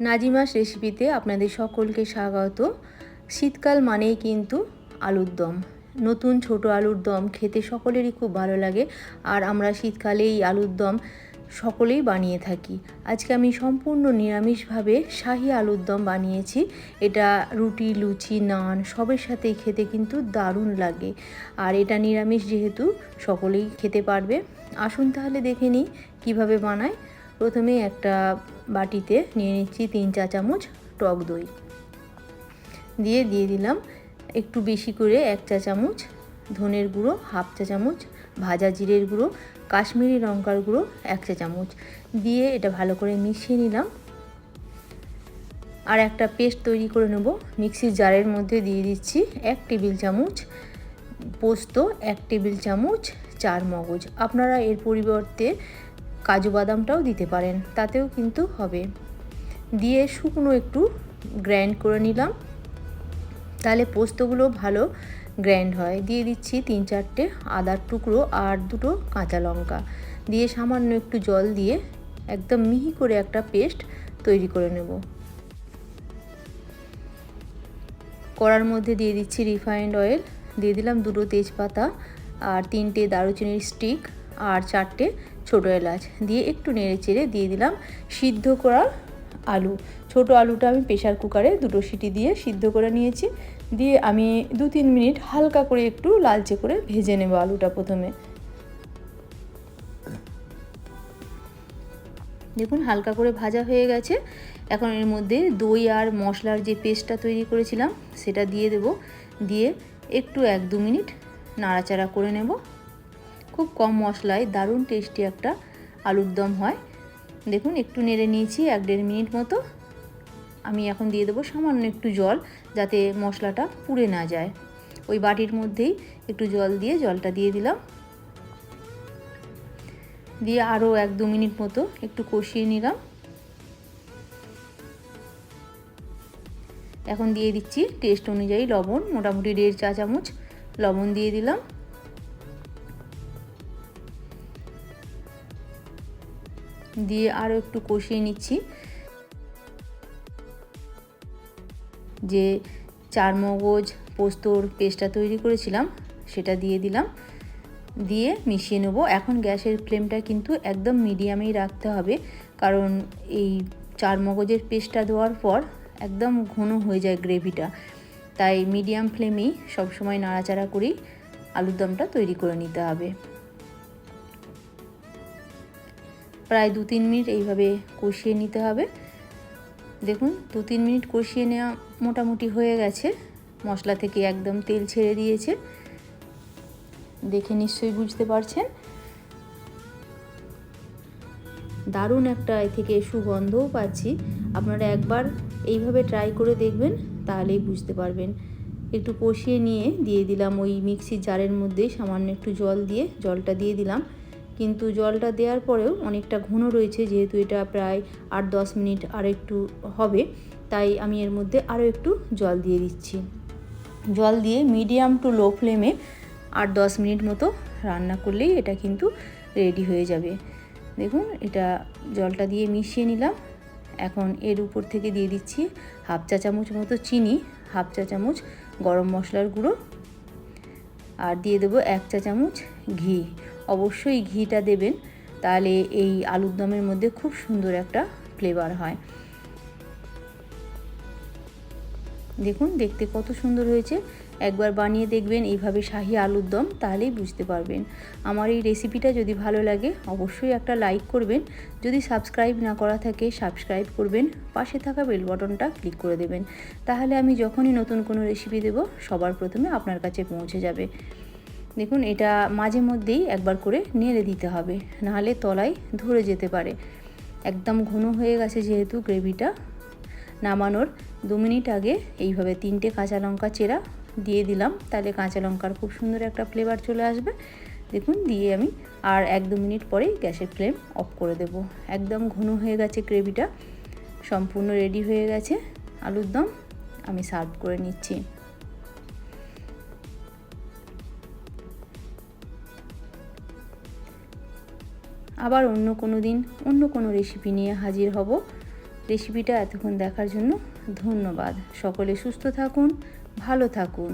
নাজিমাস রেসিপিতে আপনাদের সকলকে স্বাগত। শীতকাল মানেই কিন্তু আলুর দম। নতুন ছোট আলুর দম খেতে সকলেরই খুব ভালো লাগে, আর আমরা শীতকালে এই আলুর দম সকলেই বানিয়ে থাকি। আজকে আমি সম্পূর্ণ নিরামিষভাবে শাহি আলুর দম বানিয়েছি। এটা রুটি, লুচি, নান, সবের সাথেই খেতে কিন্তু দারুণ লাগে। আর এটা নিরামিষ যেহেতু, সকলেই খেতে পারবে। আসুন তাহলে দেখে নিই কীভাবে বানায়। প্রথমে একটা বাটিতে নিয়ে নিচ্ছি তিন চা চামচ টক দই। দিয়ে দিয়ে দিলাম একটু বেশি করে এক চা চামচ ধনের গুঁড়ো, হাফ চা চামচ ভাজা জিরের গুঁড়ো, কাশ্মীরি লঙ্কার গুঁড়ো, এক চা চামচ। দিয়ে এটা ভালো করে মিশিয়ে নিলাম। আর একটা পেস্ট তৈরি করে নেব। মিক্সির জারের মধ্যে দিয়ে দিচ্ছি এক টেবিল চামচ পোস্ত, এক টেবিল চামচ চার মগজ আপনারা এর পরিবর্তে কাজু বাদামটাও দিতে পারেন, তাতেও কিন্তু হবে। দিয়ে শুকনো একটু গ্র্যান্ড করে নিলাম। তাহলে পোস্তগুলো ভালো গ্র্যান্ড হয়। দিয়ে দিচ্ছি তিন চারটে আদার টুকরো আর দুটো কাঁচা লঙ্কা। দিয়ে সামান্য একটু জল দিয়ে একদম মিহি করে একটা পেস্ট তৈরি করে নেব। কড়ার মধ্যে দিয়ে দিচ্ছি রিফাইন্ড অয়েল। দিয়ে দিলাম দুটো তেজপাতা আর তিনটে দারুচিনির স্টিক আর চারটে ছোটো এলাচ দিয়ে একটু নেড়ে চেড়ে দিয়ে দিলাম সিদ্ধ করা আলু। ছোট আলুটা আমি প্রেশার কুকারে দুটো সিটি দিয়ে সিদ্ধ করে নিয়েছি। দিয়ে আমি দু তিন মিনিট হালকা করে একটু লালচে করে ভেজে নেব আলুটা প্রথমে। দেখুন হালকা করে ভাজা হয়ে গেছে। এখন এর মধ্যে দই আর মশলার যে পেস্টটা তৈরি করেছিলাম, সেটা দিয়ে দেব। দিয়ে একটু এক দু মিনিট নাড়াচাড়া করে নেব। খুব কম মশলায় দারুণ টেস্টি একটা আলুর দম হয়। দেখুন, একটু নেড়ে নিয়েছি, এক দেড় মিনিট মতো। আমি এখন দিয়ে দেবো সামান্য একটু জল, যাতে মশলাটা পুড়ে না যায়। ওই বাটির মধ্যেই একটু জল দিয়ে জলটা দিয়ে দিলাম। দিয়ে আরও এক দু মিনিট মতো একটু কষিয়ে নিলাম। এখন দিয়ে দিচ্ছি টেস্ট অনুযায়ী লবণ, মোটামুটি দেড় চা চামচ লবণ দিয়ে দিলাম। দিয়ে আরও একটু কষিয়ে নিচ্ছি। যে চার মগজ পোস্তর পেস্টটা তৈরি করেছিলাম, সেটা দিয়ে দিলাম। দিয়ে মিশিয়ে নেব। এখন গ্যাসের ফ্লেমটা কিন্তু একদম মিডিয়ামেই রাখতে হবে, কারণ এই চার মগজের পেস্টটা দেওয়ার পর একদম ঘন হয়ে যায় গ্রেভিটা। তাই মিডিয়াম ফ্লেমেই সবসময় নাড়াচাড়া করেই আলুর দমটা তৈরি করে নিতে হবে। প্রায় দু তিন মিনিট এইভাবে কষিয়ে নিতে হবে। দেখুন, দু তিন মিনিট কষিয়ে নেওয়া মোটামুটি হয়ে গেছে। মশলা থেকে একদম তেল ছেড়ে দিয়েছে। দেখে নিশ্চয়ই বুঝতে পারছেন। দারুণ একটা এ থেকে সুগন্ধও পাচ্ছি। আপনারা একবার এইভাবে ট্রাই করে দেখবেন, তাহলেই বুঝতে পারবেন। একটু কষিয়ে নিয়ে দিয়ে দিলাম ওই মিক্সির জারের মধ্যে সামান্য একটু জল দিয়ে, জলটা দিয়ে দিলাম। কিন্তু জলটা দেওয়ার পরেও অনেকটা ঘন রয়েছে, যেহেতু এটা প্রায় আট দশ মিনিট আর একটু হবে, তাই আমি এর মধ্যে আরও একটু জল দিয়ে দিচ্ছি। জল দিয়ে মিডিয়াম টু লো ফ্লেমে আট দশ মিনিট মতো রান্না করলেই এটা কিন্তু রেডি হয়ে যাবে। দেখুন, এটা জলটা দিয়ে মিশিয়ে নিলাম। এখন এর উপর থেকে দিয়ে দিচ্ছি হাফ চা চামচ মতো চিনি, হাফ চা চামচ গরম মশলার গুঁড়ো, আর দিয়ে দেবো এক চা চামচ ঘি। অবশ্যই ঘিটা দেবেন, তাহলে এই আলুর দমের মধ্যে খুব সুন্দর একটা ফ্লেভার হয়। দেখুন, দেখতে কত সুন্দর হয়েছে। একবার বানিয়ে দেখবেন এইভাবে শাহি আলুর দম, তাহলেই বুঝতে পারবেন। আমার এই রেসিপিটা যদি ভালো লাগে, অবশ্যই একটা লাইক করবেন। যদি সাবস্ক্রাইব না করা থাকে সাবস্ক্রাইব করবেন। পাশে থাকা বেল বটনটা ক্লিক করে দেবেন। তাহলে আমি যখনই নতুন কোনো রেসিপি দেব, সবার প্রথমে আপনার কাছে পৌঁছে যাবে। দেখুন, এটা মাঝে মধ্যেই একবার করে নেড়ে দিতে হবে, নাহলে তলায় ধরে যেতে পারে। একদম ঘন হয়ে গেছে যেহেতু গ্রেভিটা। নামানোর দু মিনিট আগে এইভাবে তিনটে কাঁচা লঙ্কা চেরা দিয়ে দিলাম, তাহলে কাঁচা লঙ্কার খুব সুন্দর একটা ফ্লেভার চলে আসবে। দেখুন, দিয়ে আমি আর এক দু মিনিট পরেই গ্যাসের ফ্লেম অফ করে দেব। একদম ঘন হয়ে গেছে গ্রেভিটা, সম্পূর্ণ রেডি হয়ে গেছে। আলুর দম আমি সার্ভ করে নিচ্ছি। আবার অন্য কোনো দিন, অন্য কোনো রেসিপি নিয়ে হাজির হব। রেসিপিটা এতক্ষণ দেখার জন্য ধন্যবাদ। সকলে সুস্থ থাকুন, ভালো থাকুন।